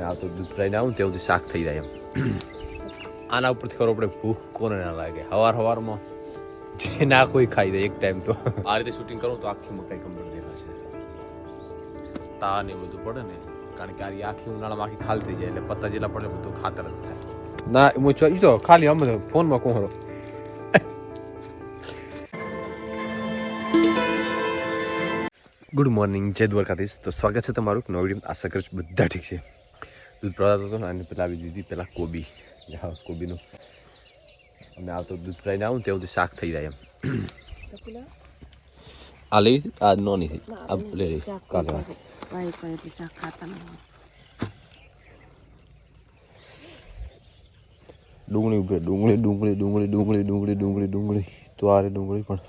અને આ તો દૂધ ભરાઈને આવું ને ત્યાં સુધી શાક થઈ જાય એમ. આના ઉપરથી ખબર આપણે ભૂખ કોને ના લાગે. હવાર હવારમાં જે ના કોઈ ખાઈ દે એક ટાઈમ તો. આ રીતે શૂટિંગ કરું તો આખી મકાઈ કમ્પ્લીટ દેખાશે તા ને એ બધું પડે ને કારણ કે આ આખી ઉનાળામાં આખી ખાલી થઈ જાય એટલે પત્તા જેટલા પડે બધું ખાતર જ થાય. ના હું ઈ તો ખાલી આમ ફોનમાં કોહરો ગુડ મોર્નિંગ જય દ્વારકાધીશ. તો સ્વાગત છે તમારું નવી વીડિયો આશા કરું છું બધા ઠીક છે. દૂધ ભરાતો હતો ને અને પહેલાં આવી દીધી પહેલાં કોબી. હા કોબીનું. અમે આવતો દૂધ ભરાઈને આવું ને ત્યાં સુધી શાક થઈ જાય એમ. આ લઈ આ નહીં થઈ. આ લઈ લઈ કાલે વાત. શાક ખાતા ડુંગળી ઉપર ડુંગળી ડુંગળી ડુંગળી ડુંગળી ડુંગળી ડુંગળી ડુંગળી. તો આ રે ડુંગળી પણ.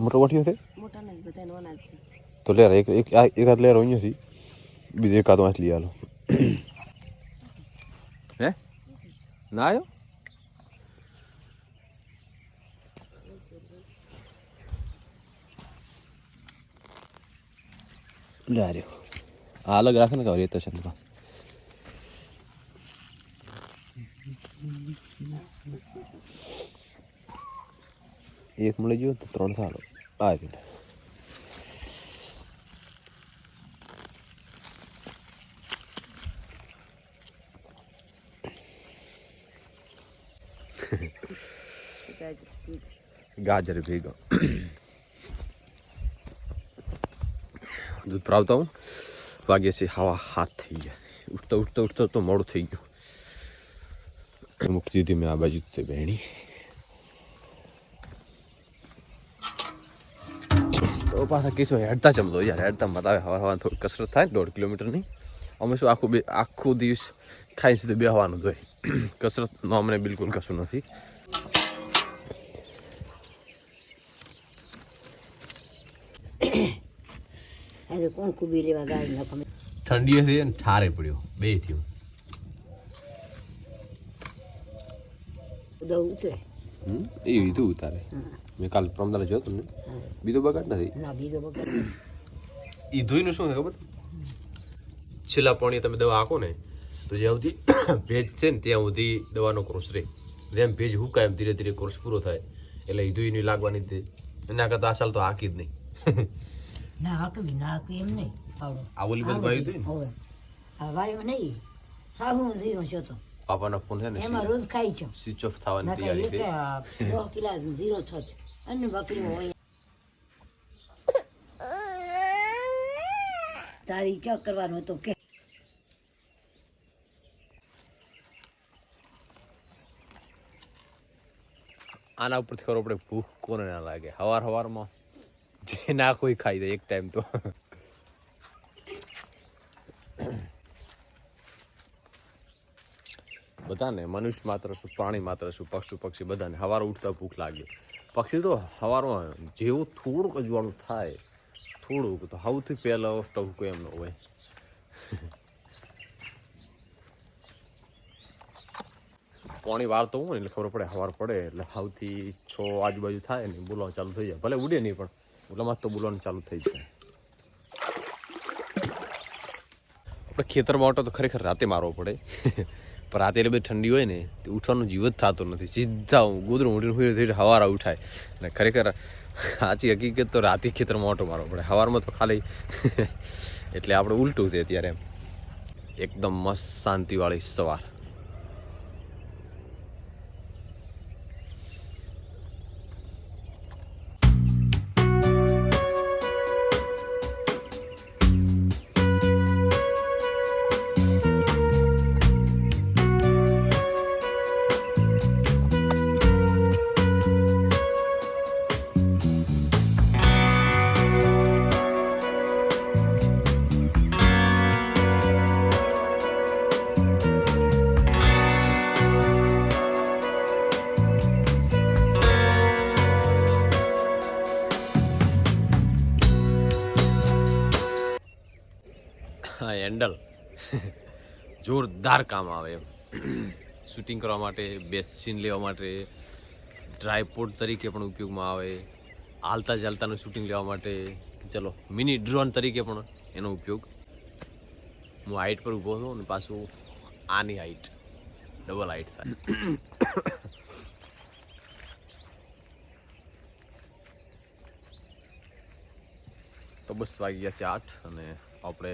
મોટો વઠ્યો છે? મોટા નહીં બધા નોના તો લે એક એક આ એક હાથ લેર છે બીજો એક હાથ વાંચ લઈ આલો. હે ના આવ્યો લે આ રહ્યો આ અલગ રાખે ને કે રેતો છે એમાં. એક મળી ગયો તો ત્રણ સારો આ રહ્યો બધા જ પી- ગાજર ભેગો. દૂધ પ્રાવતા હું. વાગે છે હવા હાથ થઈ ગયા. ઉઠતા ઉઠતા ઉઠતા તો મોડું થઈ ગયું. મૂકી દીધી મેં આ બાજુ તે બહેણી તો પાછા કિસ્સો હેડતા જમતો યાર. હેડતા મતાવે હવા હવા થોડી કસરત થાય દોઢ કિલોમીટરની. અમે શું આખું બે આખું દિવસ ખાઈ સીધું બેહવાનું જ હોય. કસરતનો અમને બિલકુલ કશું નથી. આજે કોણ કુબી લેવા ગાય ન ખમે ઠંડી હતી અને ઠારે પડ્યો. બે થયું. એ લીધું ઉતારે. મેં કાલ પ્રમદાને જોયો તમને. બીજો બગાડ નથી? એ ધોઈનું શું ખબર? છેલ્લા પાણી તમે દવા આખો ને તો જ્યાં સુધી ભેજ છે ને ત્યાં સુધી દવાનો કોર્સ રહે. જેમ ભેજ હુકાય એમ ધીરે ધીરે કોર્સ પૂરો થાય. એટલે એ એની લાગવાની તે. એના કરતા આ સાલ તો હાકી જ નહીં. ના હાકવી ના હાકવી એમ નહીં. આ ઓલી બધી વાયુ હતી ને? આ વાયુમાં નહીં. સાહુ ઝીરો છે તો. પાપાનો ફોન છે ને એમાં રોજ ખાઈ છો. સ્વિચ ઓફ થવાની તૈયારી છે. દસ કિલા ઝીરો છો. અને બકરી હોય. તારી ચેક કરવાનું હતું? કે આના ઉપરથી ખબર પડે ભૂખ કોને ના લાગે. હવાર હવારમાં જે ના કોઈ ખાઈ દે, એક ટાઈમ તો. બધાને મનુષ્ય માત્ર શું, પ્રાણી માત્ર શું પક્ષુ પક્ષી બધાને હવાર ઉઠતા ભૂખ લાગે. પક્ષી તો હવારમાં જેવું થોડુંક અજવાળું થાય, થોડુંક તો સૌથી પહેલાં ટહુકો એમનો હોય. પોણી વાળતો હું એટલે ખબર પડે, હવાર પડે એટલે સૌથી છ આજુબાજુ થાય ને, બોલવાનું ચાલુ થઈ જાય. ભલે ઉડે નહીં પણ ઓલામાં તો બોલવાનું ચાલુ થઈ જાય. આપણે ખેતરમાં ઓટો તો ખરેખર રાતે મારવો પડે. પણ રાતે એટલે બધી ઠંડી હોય ને, તે ઉઠવાનું જીવ જ થતું નથી. સીધા ગોદરું ઉઠીને હોય ધીરે હવારા ઉઠાય. અને ખરેખર સાચી હકીકત તો રાતે ખેતરમાં ઓટો મારવો પડે. હવારમાં તો ખાલી, એટલે આપણે ઉલટું છે અત્યારે. એકદમ મસ્ત શાંતિવાળી સવાર. હા હેન્ડલ જોરદાર કામ આવે એમ. શૂટિંગ કરવા માટે બેસ્ટ સીન લેવા માટે ટ્રાયપોડ તરીકે પણ ઉપયોગમાં આવે, હાલતા ચાલતાનું શૂટિંગ લેવા માટે. ચલો મિની ડ્રોન તરીકે પણ એનો ઉપયોગ. હું હાઈટ પર ઊભો છું અને પાછું આની હાઈટ ડબલ હાઈટ થાય. તો બસ વાગી ગયા છે આઠ અને આપણે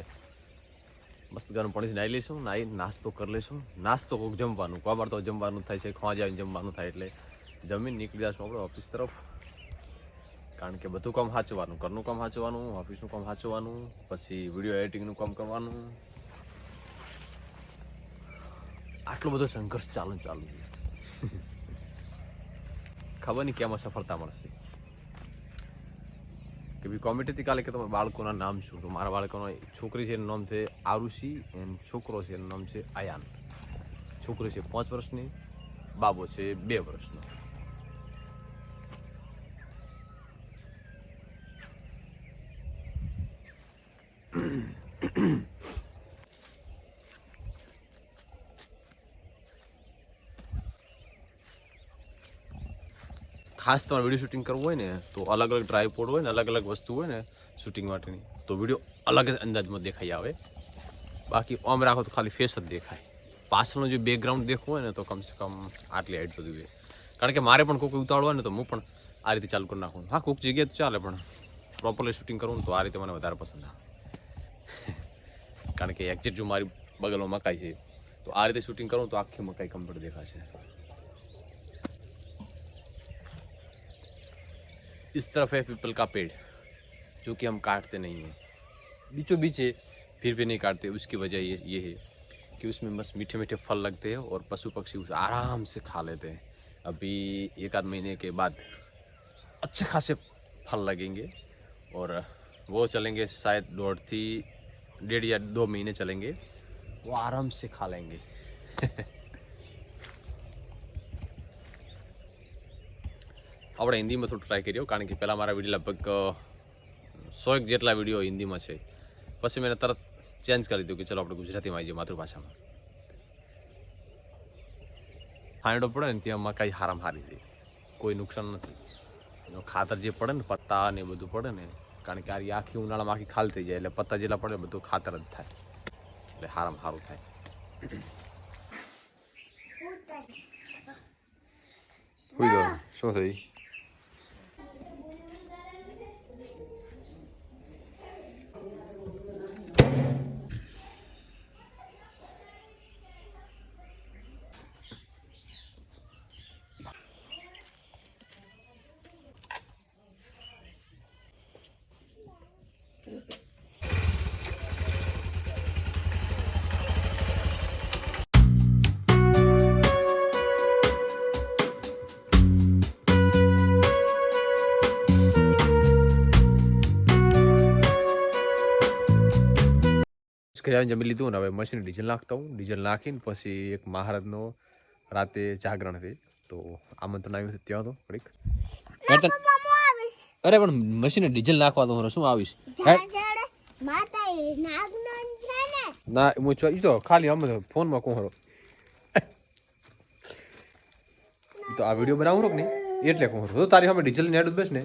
મસ્ત ગરમ પાણીથી નાહી લઈશું, નાહી, નાસ્તો કરી લઈશું. નાસ્તો કોક જમવાનું કવાર તો જમવાનું થાય છે ખોવા આવીને જમવાનું થાય એટલે જમીન નીકળી જશું આપણે ઓફિસ તરફ. કારણ કે બધું કામ સાચવાનું ઘરનું કામ સાચવાનું ઓફિસનું કામ સાચવાનું પછી વીડિયો એડિટિંગનું કામ કરવાનું. આટલો બધો સંઘર્ષ ચાલુ ચાલુ છે. ખબર નહીં કેમાં સફળતા મળશે. કે બી કોમેન્ટ હતી કાલે કે તમારા બાળકોના નામ શું? તો મારા બાળકોનો છોકરી છે, એનું નામ છે આરુષી એન્ડ છોકરો છે, એનું નામ છે આયાન. છોકરી છે પાંચ વર્ષની, બાબો છે બે વર્ષનો. ખાસ તમારે વીડિયો શૂટિંગ કરવું હોય ને, તો અલગ અલગ ટ્રાયપોડ હોય ને, અલગ અલગ વસ્તુ હોય ને શૂટિંગ માટેની. તો વીડિયો અલગ જ અંદાજમાં દેખાઈ આવે. બાકી ઓમ રાખો તો ખાલી ફેસ જ દેખાય. પાછળનું જે બેકગ્રાઉન્ડ દેખવું હોય ને, તો કમસે કમ આટલી હાઈટ બધું છે કારણ કે મારે પણ કોઈ ઉતાવળ હોય ને, તો હું પણ આ રીતે ચાલુ કરી નાખું. હા, કોઈક જગ્યાએ તો ચાલે, પણ પ્રોપરલી શૂટિંગ કરવું તો આ રીતે મને વધારે પસંદ આવે. કારણ કે એક્ઝેક્ટ જો મારી બગલમાં મકાઈ છે, તો આ રીતે શૂટિંગ કરું તો આખી મકાઈ કમ્પ્લીટ દેખાશે. इस तरफ़ है पीपल का पेड़, जो कि हम काटते नहीं हैं। बीचों बीच है, फिर भी नहीं काटते, उसकी वजह ये ये है कि उसमें बस मीठे मीठे फल लगते हैं और पशु पक्षी उसे आराम से खा लेते हैं। अभी एक आध महीने के बाद अच्छे खासे फल लगेंगे और वो चलेंगे शायद दौड़ थी, डेढ़ या दो महीने चलेंगे, वो आराम से खा लेंगे। આપણે હિન્દીમાં થોડું ટ્રાય કર્યો કારણ કે પહેલાં મારા વીડિયો લગભગ સો એક જેટલા વીડિયો હિન્દીમાં છે. પછી મેં તરત ચેન્જ કરી દીધું કે ચલો આપણે ગુજરાતીમાં આવી જઈએ માતૃભાષામાં ફાંયડો પડે ને ત્યાં કાંઈ હારામ હારી છે કોઈ નુકસાન નથી. ખાતર જે પડે ને પત્તા ને એ બધું પડે ને કારણ કે આ આખી ઉનાળામાં આખી ખાલ થઈ જાય એટલે પત્તા જેટલા પડે બધું ખાતર જ થાય. એટલે હારામ સારું થાય. શું થઈ ઘરે આવીને જમી લીધું ને હવે મશીન ડીઝલ નાખતા હું. ડીઝલ નાખીને પછી એક મહારાજનો રાતે જાગરણ હતી. તો આમંત્રણ આવ્યું છે ત્યાં તો ઘડીક અરે પણ મશીને ડીઝલ નાખવા તો શું આવીશ? ના. હું તો ખાલી અમે ફોનમાં કહું હરો તો આ વીડિયો બનાવું રોક ને એટલે કહું તો તારી સામે ડીઝલની એડ બેસ ને.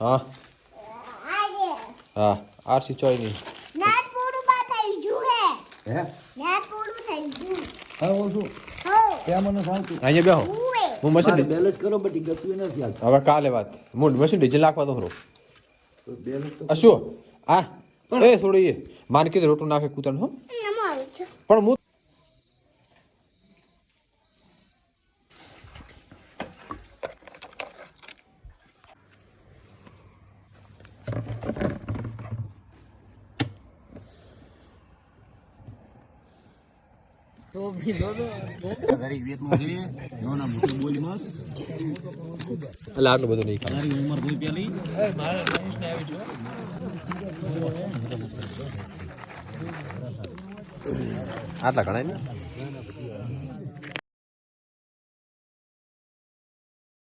હા. હા આરસી ચોય નહીં હે? હા હું. છું ત્યાં મને શાંતિ અહીંયા બેહો. હું મશીન મારે બેલેન્સ કરો બટી ગતું નથી આવતું હવે કાલે વાત. હું મશીન ડીજે નાખવા તો ખરો. શું? આ? એ થોડી એ. માન કીધું રોટું નાખે કૂતણ હો. પણ હું દરેક વેતનું છે નાના મોટી બોલીમાં એટલે આટલું બધું નહીં ખાય. ઉંમર કોઈ પેલી? આટલા ઘણા ને?